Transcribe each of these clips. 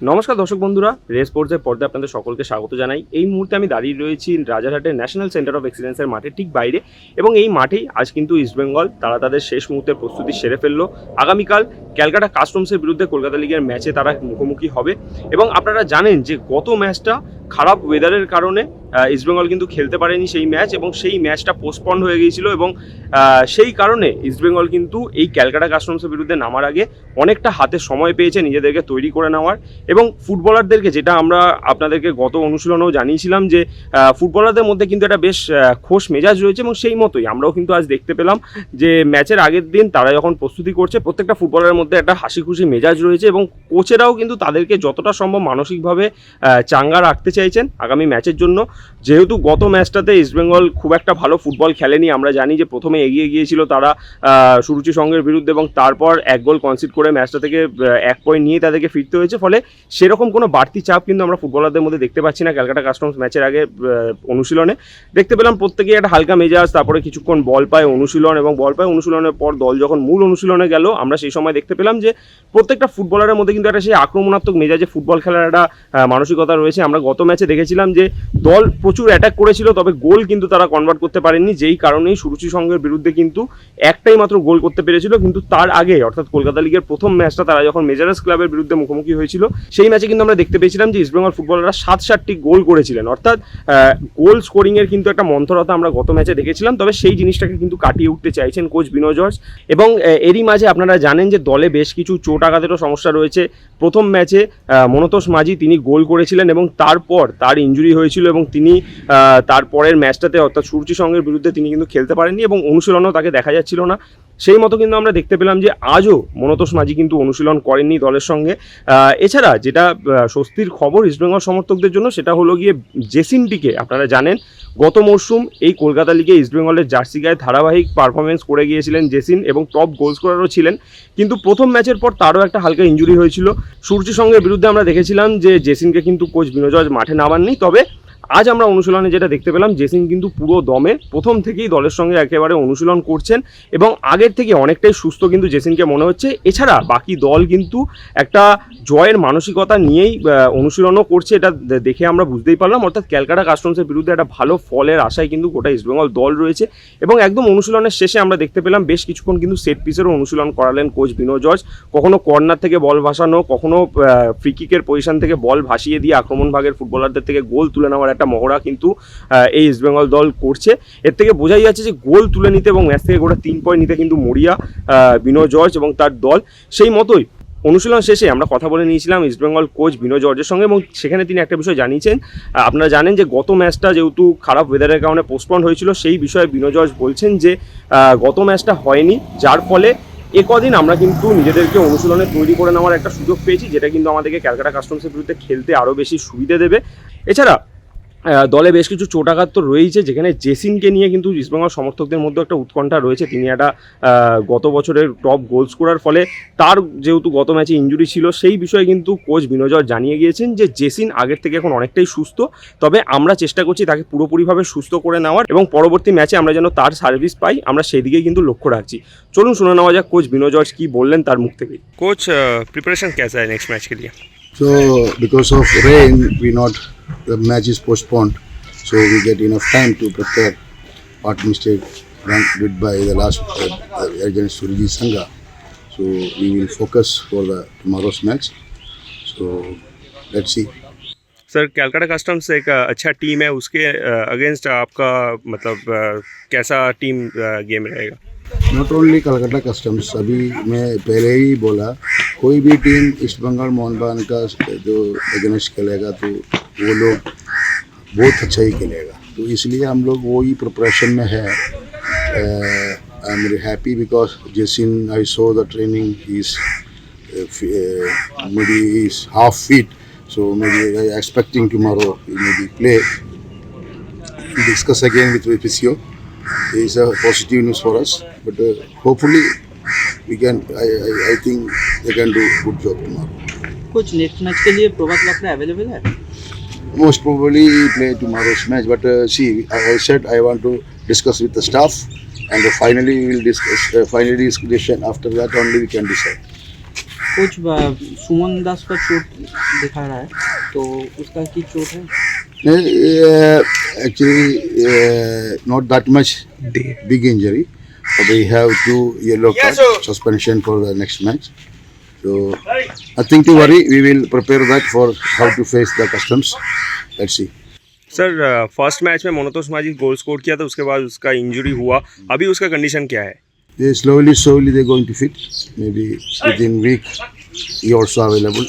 নমস্কার দর্শক বন্ধুরা রেস স্পোর্টসের পর্দায় আপনাদের সকলকে স্বাগত জানাই। এই মুহূর্তে আমি দাঁড়িয়ে রয়েছি রাজারহাটের ন্যাশনাল সেন্টার অফ এক্সিলেন্সের মাঠে ঠিক বাইরে এবং এই মাঠেই আজ কিন্তু ইস্টবেঙ্গল তারা তাদের শেষ মুহূর্তের প্রস্তুতি সেরে ফেলল। আগামীকাল ক্যালকাটা কাস্টমসের বিরুদ্ধে কলকাতা লিগের ম্যাচে তারা মুখোমুখি হবে এবং আপনারা জানেন যে গত ম্যাচটা খারাপ ওয়েদারের কারণে ইস্টবেঙ্গল কিন্তু খেলতে পারেনি সেই ম্যাচ এবং সেই ম্যাচটা পোস্টপন্ড হয়ে গিয়েছিল এবং সেই কারণে ইস্টবেঙ্গল কিন্তু এই ক্যালকাটা কাস্টমসের বিরুদ্ধে নামার আগে অনেকটা হাতে সময় পেয়েছে নিজেদেরকে তৈরি করে নেওয়ার এবং ফুটবলারদেরকে যেটা আমরা আপনাদেরকে গত অনুশীলনেও জানিয়েছিলাম যে ফুটবলারদের মধ্যে কিন্তু একটা বেশ খোশ মেজাজ রয়েছে এবং সেই মতোই আমরাও কিন্তু আজ দেখতে পেলাম যে ম্যাচের আগের দিন তারা যখন প্রস্তুতি করছে প্রত্যেকটা ফুটবলারের মধ্যে একটা হাসি খুশি মেজাজ রয়েছে এবং কোচেরাও কিন্তু তাদেরকে যতটা সম্ভব মানসিকভাবে চাঙ্গা রাখতে চাইছেন আগামী ম্যাচের জন্য। যেহেতু গত ম্যাচটাতে ইস্টবেঙ্গল খুব একটা ভালো ফুটবল খেলেনি, আমরা জানি যে প্রথমে এগিয়ে গিয়েছিল তারা সুরুচি সঙ্গের বিরুদ্ধে এবং তারপর এক গোল কনসিড করে ম্যাচটা থেকে এক পয়েন্ট নিয়ে তাদেরকে ফিরতে হয়েছে। ফলে সেরকম কোনো বাড়তি চাপ কিন্তু আমরা ফুটবলারদের মধ্যে দেখতে পাচ্ছি না ক্যালকাটা কাস্টমস ম্যাচের আগে অনুশীলনে। দেখতে পেলাম প্রত্যেকেই একটা হালকা মেজাজ, তারপরে কিছুক্ষণ বল পায় অনুশীলন এবং বল পায় অনুশীলনের পর দল যখন মূল অনুশীলনে গেল, আমরা সেই সময় দেখতে পেলাম যে প্রত্যেকটা ফুটবলারের মধ্যে কিন্তু একটা সেই আক্রমণাত্মক মেজাজে ফুটবল খেলার একটা মানসিকতা রয়েছে। আমরা গত ম্যাচে দেখেছিলাম যে দল প্রচুর অ্যাটাক করেছিল, তবে গোল কিন্তু তারা কনভার্ট করতে পারেননি। যেই কারণেই সুরুচি সংঘের বিরুদ্ধে কিন্তু একটাই মাত্র গোল করতে পেরেছিল। কিন্তু তার আগে অর্থাৎ কলকাতা লিগের প্রথম ম্যাচটা তারা যখন মেজারাস ক্লাবের বিরুদ্ধে মুখোমুখি হয়েছিল, সেই ম্যাচে কিন্তু আমরা দেখতে পেয়েছিলাম যে ইস্টবেঙ্গল ফুটবলাররা সাত সাতটি গোল করেছিলেন। অর্থাৎ গোল স্কোরিংয়ের কিন্তু একটা মন্থরতা আমরা গত ম্যাচে দেখেছিলাম, তবে সেই জিনিসটাকে কিন্তু কাটিয়ে উঠতে চাইছেন কোচ বিনয় জর্জ। এবং এরই মাঝে আপনারা জানেন যে দলে বেশ কিছু চোট আঘাতেরও সমস্যা রয়েছে। প্রথম ম্যাচে মনতোষ মাঝি তিনি গোল করেছিলেন এবং তারপর তার ইঞ্জুরি হয়েছিল এবং তিনি তারপরের ম্যাচটাতে অর্থাৎ সূর্যি বিরুদ্ধে তিনি কিন্তু খেলতে পারেননি এবং অনুশীলনও তাকে দেখা যাচ্ছিল না। সেই মতো কিন্তু আমরা দেখতে পেলাম যে আজও মনতোষ মাঝি কিন্তু অনুশীলন করেননি দলের সঙ্গে। এছাড়া যেটা স্বস্তির খবর ইস্টবেঙ্গল সমর্থকদের জন্য, সেটা হলো গিয়ে জেসিনটিকে আপনারা জানেন। গত মরশুম এই কলকাতা লিগে ইস্টবেঙ্গলের জার্সি গায়ে ধারাবাহিক পারফরমেন্স করে গিয়েছিলেন জেসিন এবং টপ গোল স্কোরারও ছিলেন। কিন্তু প্রথম ম্যাচের পর তারও একটা হালকা ইঞ্জুরি হয়েছিল। সূর্য সঙ্গের বিরুদ্ধে আমরা দেখেছিলাম যে জেসিনকে কিন্তু কোচ বিনোজয় মাঠে নামাননি। তবে আজ আমরা অনুশীলনে যেটা দেখতে পেলাম, জেসিন কিন্তু পুরো দমে প্রথম থেকেই দলের সঙ্গে একেবারে অনুশীলন করছেন এবং আগের থেকে অনেকটাই সুস্থ কিন্তু জেসিনকে মনে হচ্ছে। এছাড়া বাকি দল কিন্তু একটা জয়ের মানসিকতা নিয়েই অনুশীলনও করছে, এটা দেখে আমরা বুঝতেই পারলাম। অর্থাৎ ক্যালকাটা কাস্টমসের বিরুদ্ধে একটা ভালো ফলের আশায় কিন্তু গোটা ইস্টবেঙ্গল দল রয়েছে এবং একদম অনুশীলনের শেষে আমরা দেখতে পেলাম, বেশ কিছুক্ষণ কিন্তু সেট পিসেরও অনুশীলন করালেন কোচ বিনোদ জর্জ কখনো কর্নার থেকে বল ভাসানো, কখনো ফ্রিকিকের পজিশন থেকে বল ভাসিয়ে দিয়ে আক্রমণ ভাগের ফুটবলারদের থেকে গোল তুলে নেওয়ার একটা মহড়া কিন্তু এই ইস্টবেঙ্গল দল করছে। এর থেকে বোঝাই যাচ্ছে যে গোল তুলে নিতে এবং ম্যাচ থেকে গোটা তিন পয়েন্ট নিতে কিন্তু মরিয়া বিনোদ জর্জ এবং তার দল সেই মতোই। অনুশীলন শেষে আমরা কথা বলে নিয়েছিলাম ইস্টবেঙ্গল কোচ বিনোদ জর্জের সঙ্গে এবং সেখানে তিনি একটা বিষয় জানিয়েছেন। আপনারা জানেন যে গত ম্যাচটা যেহেতু খারাপ ওয়েদারের কারণে পোস্টপন্ড হয়েছিল, সেই বিষয়ে বিনোদ জর্জ বলছেন যে গত ম্যাচটা হয়নি, যার ফলে এ কদিন আমরা কিন্তু নিজেদেরকে অনুশীলনে তৈরি করে নেওয়ার একটা সুযোগ পেয়েছি, যেটা কিন্তু আমাদেরকে ক্যালকাটা কাস্টমসের বিরুদ্ধে খেলতে আরও বেশি সুবিধে দেবে। এছাড়া দলে বেশ কিছু চোটাঘাত তো রয়েছে যেখানে জেসিনকে নিয়ে কিন্তু ইস্টবেঙ্গল সমর্থকদের মধ্যে একটা উৎকণ্ঠা রয়েছে তিনি একটা আহ, গত বছরের টপ গোল স্কোরার ফলে তার যেহেতু গত ম্যাচে ইঞ্জুরি ছিল সেই বিষয়ে কিন্তু কোচ বিনোজর জানিয়ে গিয়েছেন যে জেসিন আগের থেকে এখন অনেকটাই সুস্থ তবে আমরা চেষ্টা করছি তাকে পুরোপুরিভাবে সুস্থ করে নেওয়ার এবং পরবর্তী ম্যাচে আমরা যেন তার সার্ভিস পাই আমরা সেই দিকেই কিন্তু লক্ষ্য রাখছি চলুন শুনে নেওয়া যাক কোচ বিনোদ জর্জ কি বললেন তার মুখ থেকেই কোচ প্রিপারেশন कैसा है नेक्स्ट मैच के लिए So because of rain, we not the match is postponed, so we get enough time to prepare. What mistake done did by the last uh, uh, against Surji Sangha, so we will focus for the tomorrow's match. So let's see. Sir Calcutta Customs एक अ, अच्छा team है उसके against आपका मतलब अ, कैसा team game रहेगा नॉट ओनली कलकत्ता कस्टम्स अभी मैं पहले ही बोला कोई भी टीम ईस्ट बंगाल मोहन मोहनबान का, जो अगेंस्ट खेलेगा तो वो लोग बहुत अच्छा ही खेलेगा। तो इसलिए हम लोग वो ही प्रिपरेशन में है। आई एम रे happy because Jesin I so the training is मेरी इज़ हाफ़ फिट सो मेरी I expecting to tomorrow may be play discuss again with with is positive news for us but hopefully we can. I, I I think they can do good job tomorrow. कुछ next match के लिए Prabhat Lakra available है Most probably play tomorrow's match. But uh, see, I, I said I want to discuss with the staff, and uh, finally we will discuss. Uh, finally discussion after that only we can decide. कुछ अ, सुमन दास का चोट दिखा रहा है तो उसका की चोट है actually uh, not that much big injury. But they have two yellow card suspension for the next match. So nothing to worry. We will prepare that for how to face the customs. Let's see. Sir first match में मोनोतोस माजी goal score किया था उसके बाद उसका injury हुआ अभी उसका कंडीशन क्या है They slowly, slowly they're going to fit. Maybe within week he also available.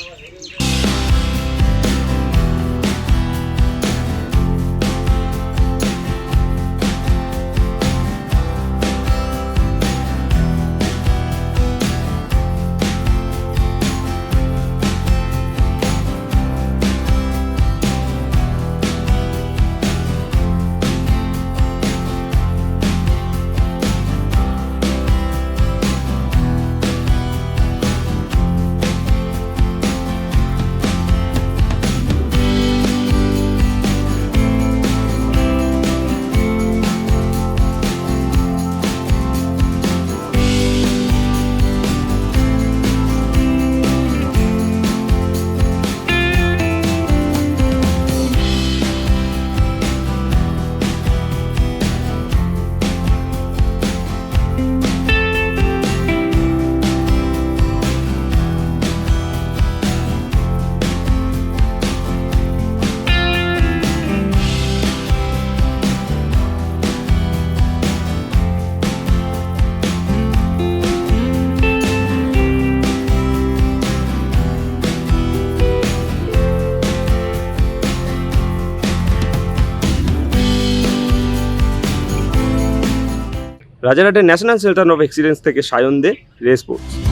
রাজারহাটের ন্যাশনাল সেন্টার অফ এক্সিলেন্স থেকে সায়ন দে রেস স্পোর্টস